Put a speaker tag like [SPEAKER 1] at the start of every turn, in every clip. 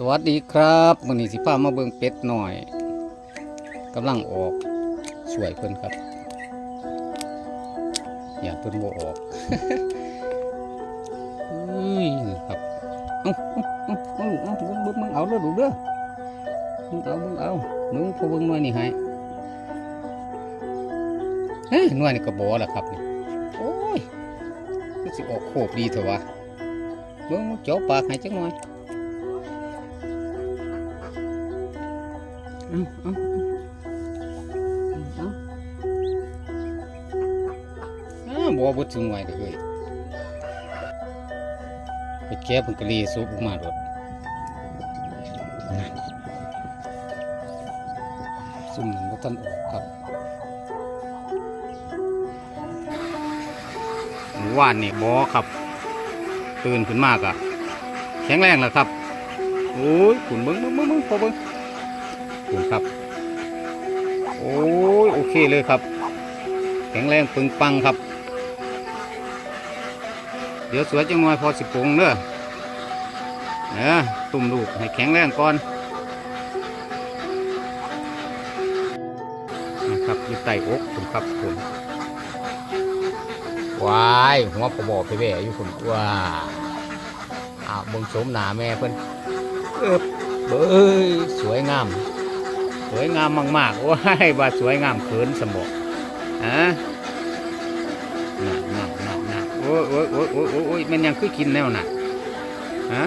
[SPEAKER 1] สวัสดีครับมื้อนี้สิพามาเบิ่งเป็ดหน่อยกำลังออกสวยเพิ่นครับ อย่าเพิ่นบ่ออกอุ้ยครับเอ้าเอ้าเอ้าเอ้าเบิ่งเบิ่งเบิ่งเอาเด้อดูเด้อเบิ่งเอาเบิ่งเอาเบิ่งพอเบิ่งหน่อยนี่ให้เฮ้ยหน่วยนี่ก็บ่ล่ะครับนี่โอ้ยคือสิออกโคบดีเถอะวะเบิ่งเจาะปากให้จังหน่อย เอาเอาเอาเอาบัวบดถึงไหวเลยไปแก้ผงกะลีซุปออกมาดดนั่นซุ่มมันบ่ทันออกครับหมู่ว่านนี่บอครับ ตื่นขึ้นมากอะแข็งแรงแล้วครับ โอ้ยขุนเบิ้งเบิ้งเบิ้งเบิ้งพอเบิ้ง ขอบคุณครับ โอ้ยโอเคเลยครับ แข็งแรงปึงปังครับ เดี๋ยวสวยจังหน่อยพอสิบปงเด้อนะตุ่มลูกให้แข็งแรงก่อนนะครับอยู่ใต้อกผมครับผมวายหัวกระบอกไปแว่อยู่ผมว้าอ้าวบงโฉมหนาแม่เพิ่นเอบเบ้ยสวยงาม สวยงามมากๆว้ายว่าสวยงามเขินสมบฮะน่ะน่ะน่ะน่ะโอ้ยโอ้ยโอ้ยโอ้ยโอ้ยมันยังคือกินแล้วน่ะฮะ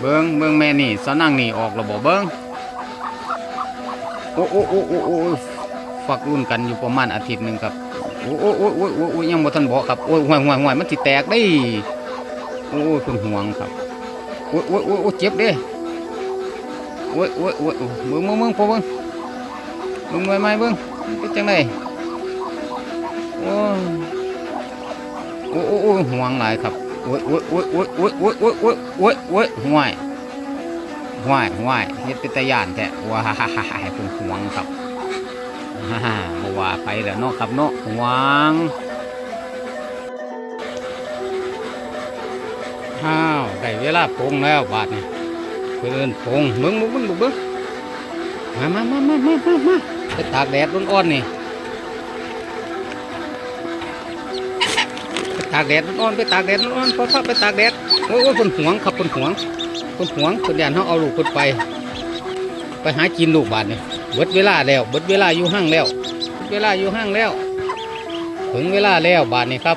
[SPEAKER 1] เบิ้งเบิ้งแม่นี่สนั่งนี่ออกระบบเบิ้งโอ้โอ้โอ้โอ้โอ้ฝักรุ่นกันอยู่ประมาณอาทิตย์หนึ่งครับโอ้โอ้โอ้โอ้โอ้ยังบ่ทันบอกครับโอ้ยห่วยห่วยห่วยมันสิแตกได้โอ้ยคุณห่วงครับ โอ้ยโอ้ยโอ้ยเจ็บด้โอ้ยโอ้ยโอ้ยมึงมึงมึงพอมึงมึงไว้ไหมมึงเป็นจังไดโอ้ยโอ้ยโอ้ยห่วงหลายครับโอ้ยโอ้ยโอ้ยโอ้ยโอ้ยโอ้ยโอ้ยโอ้ยโอ้ยโอ้ยห่วยห่วยห่วยเฮ็ดเป็นตาย่านแท้ว้าฮ่าฮ่าฮ่าให้ผมห่วงครับฮ่าฮ่าบ่ว่าไปแล้วเนาะครับเนาะห่วง อ้าวได้เวลาปงแล้วบาดนี่เพื่อนปงมึงมึงมึงมึงมึงมามามามามามามาไปตากแดดร้อนๆนี่ไปตากแดดร้อนๆไปตากแดดร้อนๆพอพักไปตากแดดโอ้ยโอ้คนห่วงครับคนห่วงคนห่วงคนยานเขาเอาลูกคนไป ไปหากินลูกบาดนี่เบิดเวลาแล้วเบิดเวลาอยู่ห้างแล้วเวลาอยู่ห้างแล้ว ถึงเวลาแล้วบาดนี่ครับ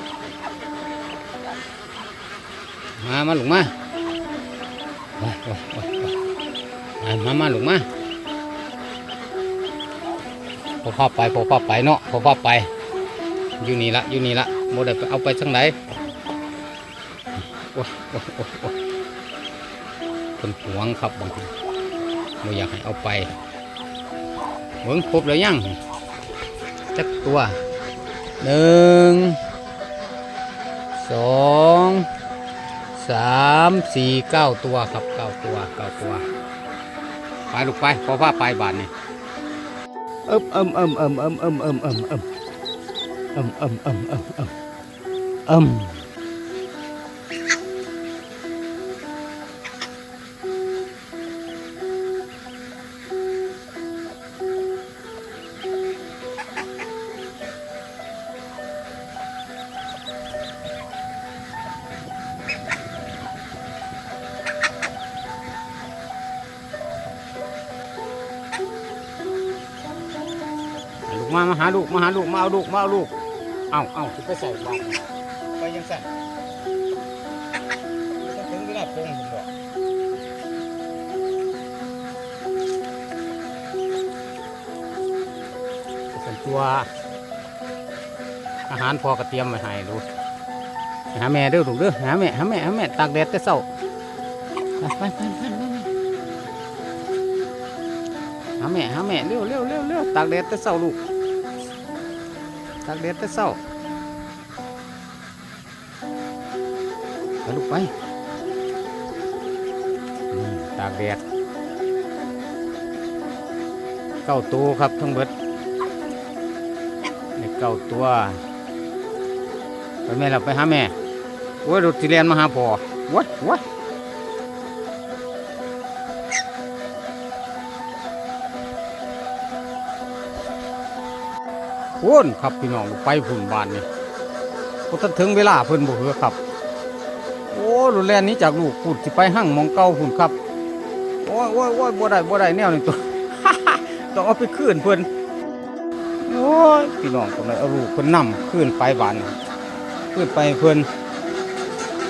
[SPEAKER 1] มามาลูกมาว้ายว้ายว้ามามาลูกมาพอพาไปพอพาไปเนาะพอพาไป อยู่นี่ละอยู่นี่ละโมได้ไปเอาไปทั้งไหนโอ้โอ้ยโอ้ยโอ้ยคนหวงครับบางทีโมอยากให้เอาไปเบิ้งครบแล้วยังจักตัวหนึ่งามสี่เก้าตัวครับเก้าตัวเก้าตัว ไปลูกไปพอผ้าไปบานนี่เอิมเอิมเอิมเอิมเอิมเอิมเอิมเอิมเอิมเอิมเอิมเอิมเอิม มเอิมลูกมามาหาลูกมาหาลูกมาเอาลูกมาเอาลูกเอาเอาจะไปใส่บาตรไปยังสั่นต้องถึงเวลาปรุงผมบอกส่วนตัวอาหารพอกระเทียมมาให้ดูหาแม่เด้อลูกเด้อหาแม่หาแม่หาแม่ตากแดดแต่เช้าไปไปไปไปไปหาแม่หาแม่เร็วเร็วเร็วเร็วตากแดดแต่เช้าลูก ตากแดดแต่เช้าไปลูกไปตากแดดเก้าตัวครับทั้งเบิดนี่เก้าตัวไปแม่เราไปหาแม่โอ้ยรถสิเรียนมาหาพอวัดวัด วนครับพี่น้องไปพุ่นบานนี่พอถึงเวลาเพิ่นบ่เหือครับ โอ้รถแล่นหนี้จากลูกพูดสิไปหั่งมองเก่าพุ่นครับโอ้ยโอ้ยโอ้ยบ่ได้บ่ได้แนวนี้ตัวต้องเอาไปคืนเพิ่นโอ้ยพี่น้องตรงไหนเอาลูกเพิ่นนำคืนไปบานนี่คืนไปเพิ่น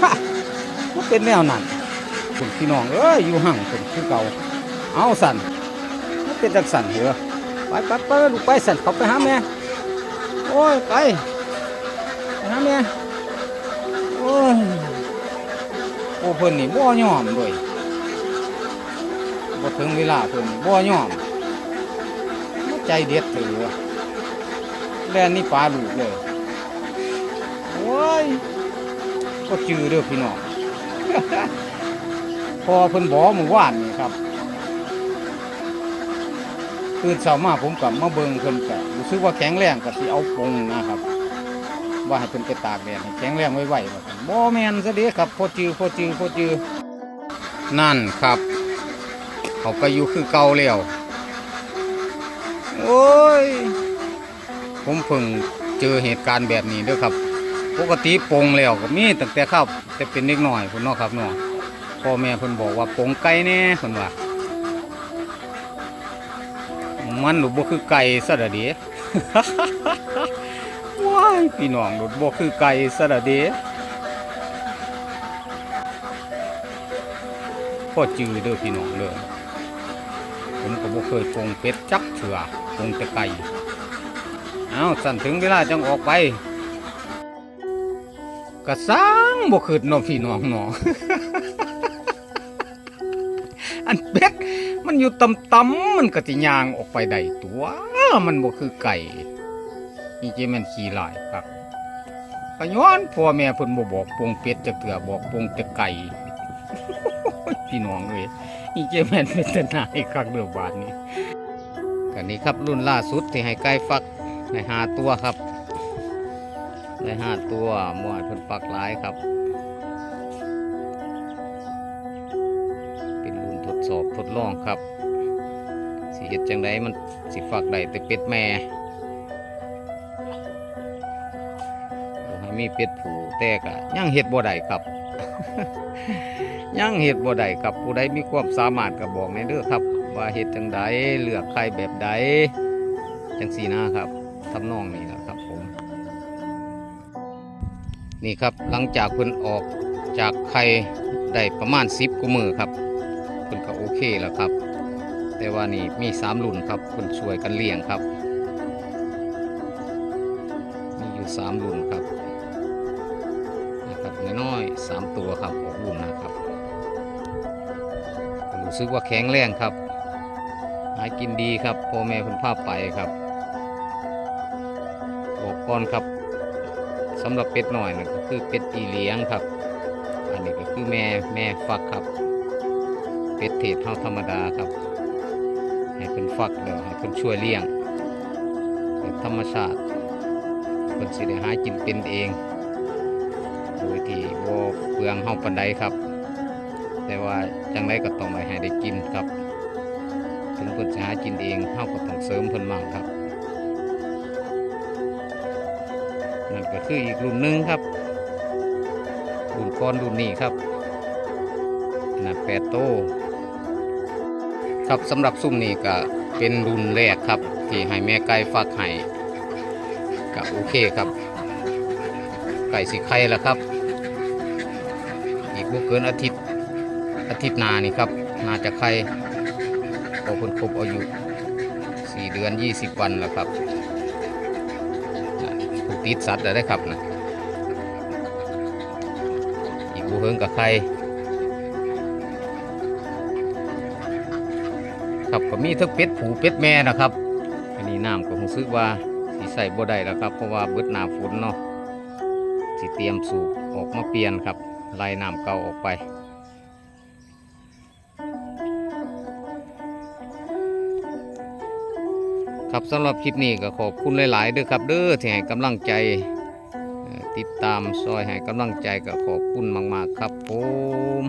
[SPEAKER 1] ฮะมันเป็นแนวนั้นคุณพี่น้องเอ้ยอยู่ห่างคนคือเก่าเอาสั่นมันเป็นจักสั่นเหรอไปไปไปลูกไปสั่นเขาไปหาแม่ โอ้ย ไปไปหาแม่โอ้ยโอ้เพิ่นนี่บ่ยอมด้วยบ่ถึงเวลาเพิ่นนี่บ่ยอม ใจเด็ดเถอแล่นนี่ปลาลูกเลยโอ้ยก็จือเด้อพี่น้อง พอเพิ่นบอกเมื่อวานนี่ครับ ตื่นเช้ามาผมกับมาเบิงเพิ่นก็รู้สึกว่าแข็งแรงก็สิเอาปงนะครับ ว่าให้เพิ่นไปตากแดดให้แข็งแรงไว้ๆว่าซั่นบ่แม่นซะเด้ครับพอจือพอจือพอจือนั่นครับ เขาก็อยู่คือเก่าแล้วโอ้ย ผมเพิ่งเจอเหตุการณ์แบบนี้เด้อครับ ปกติปงแล้วก็มีตั้งแต่ข้าวแต่เป็นเด็กน้อยพุ่นเนาะครับเนาะพ่อแม่เพิ่นบอกว่าปงไก่แน่เพิ่นว่า มันหลุดบ่คือไก่ซะละเด้ว้ายพี่น้องหลุดบ่คือไก่ซะละเด้พ่อจือเด้อพี่น้องเด้อผมก็บ่เคยปงเป็ดจักเถื่อปงแต่ไก่เอ้าสั่นถึงเวลาจังออกไปกระซังบ่คืดน้องพี่น้องเนาะอันเป็ มันอยู่ตำตำๆมันก็สิย่างออกไปได้ตัวมันบ่คือไก่นี่จิแม่นขี้ลายครับก็ย้อนพ่อแม่เพิ่นบ่บอกปรุงเป็ดจักเทื่อบอกปรุงแต่ไก่พี่น้องเอ้ยนี่จิแมนเป็นตนายคักเด้อบาดนี้ก็นี่ครับรุ่นล่าสุดที่ให้ไก่ฟักในหาตัวครับได้ห้าตัวมวดเพิ่นปักหลายครับ สอบทดลองครับสิเฮ็ดจังไดมันสิฟักได้แต่เป็ดแม่ให้มีเป็ดผูแต่ก็ยังเฮ็ดบ่ได้ครับ ยังเฮ็ดบ่ได้ครับผู้ใดมีความสามารถก็บบอกในเด้อครับ ว่าเฮ็ดจังไดเลือกไข่แบบใดจังซี่นะครับทำนองนี้นะครับผม นี่ครับหลังจากเพิ่นออกจากไข่ได้ประมาณสิบกว่ามือครับ แล้วครับ แต่ว่านี่มีสามรุ่นครับเพิ่นช่วยกันเลี้ยงครับ มีอยู่สามรุ่นครับนะครับน้อยๆสามตัวครับออกรุ่นนะครับรู้สึกว่าแข็งแรงครับ หากินดีครับพ่อแม่เพิ่นพาไปครับบอกก่อนครับสำหรับเป็ดหน่อยนะก็คือเป็ดอีเลี้ยงครับ อันนี้ก็คือแม่แม่ฟักครับ เป็ดเทศเท่าธรรมดาครับ ให้เป็นฟักเดี๋ยวให้เป็นช่วยเลี้ยงแบบธรรมชาติเป็นสิได้หากินเป็นเอง โดยที่บ่เปลืองเฮาปันใดครับ แต่ว่าจังไรก็ต้องไปให้ได้กินครับถึงเพิ่นจะหากินเองเฮาก็ต้องเสริมเพิ่นมั่งครับนั่นก็คืออีกรุ่นหนึ่งครับ รุ่นก้อนรุ่นนี้ครับขนาดแปดโต ครับสำหรับซุ่มนี้ก็เป็นรุ่นแรกครับ ที่ให้แม่ไก่ฟักไห้ก็โอเคครับ ไก่สิไข่แล้วครับ อีกบ่เกินอาทิตย์อาทิตย์นานี่ครับน่าจะไข่พอคนครบอายุ4เดือน 20 วันแล้วครับผูกติดสัตว์ได้ครับนะอีกบูเฮิงกับใค ครับก็มีทั้งเป็ดผูเป็ดแม่นะครับ อันนี้น้ำก็รู้สึกว่าสีใส่บ่ได้แล้วครับ เพราะว่าเบิดหนาฝนเนาะสิเตรียมสูบออกมาเปลี่ยนครับไล่น้ำเก่าออกไปครับสำหรับคลิปนี้ก็ขอบคุณหลายๆเด้อครับ เด้อที่ให้กำลังใจติดตามซอยให้กำลังใจก็ขอบคุณมาก ๆ ครับผม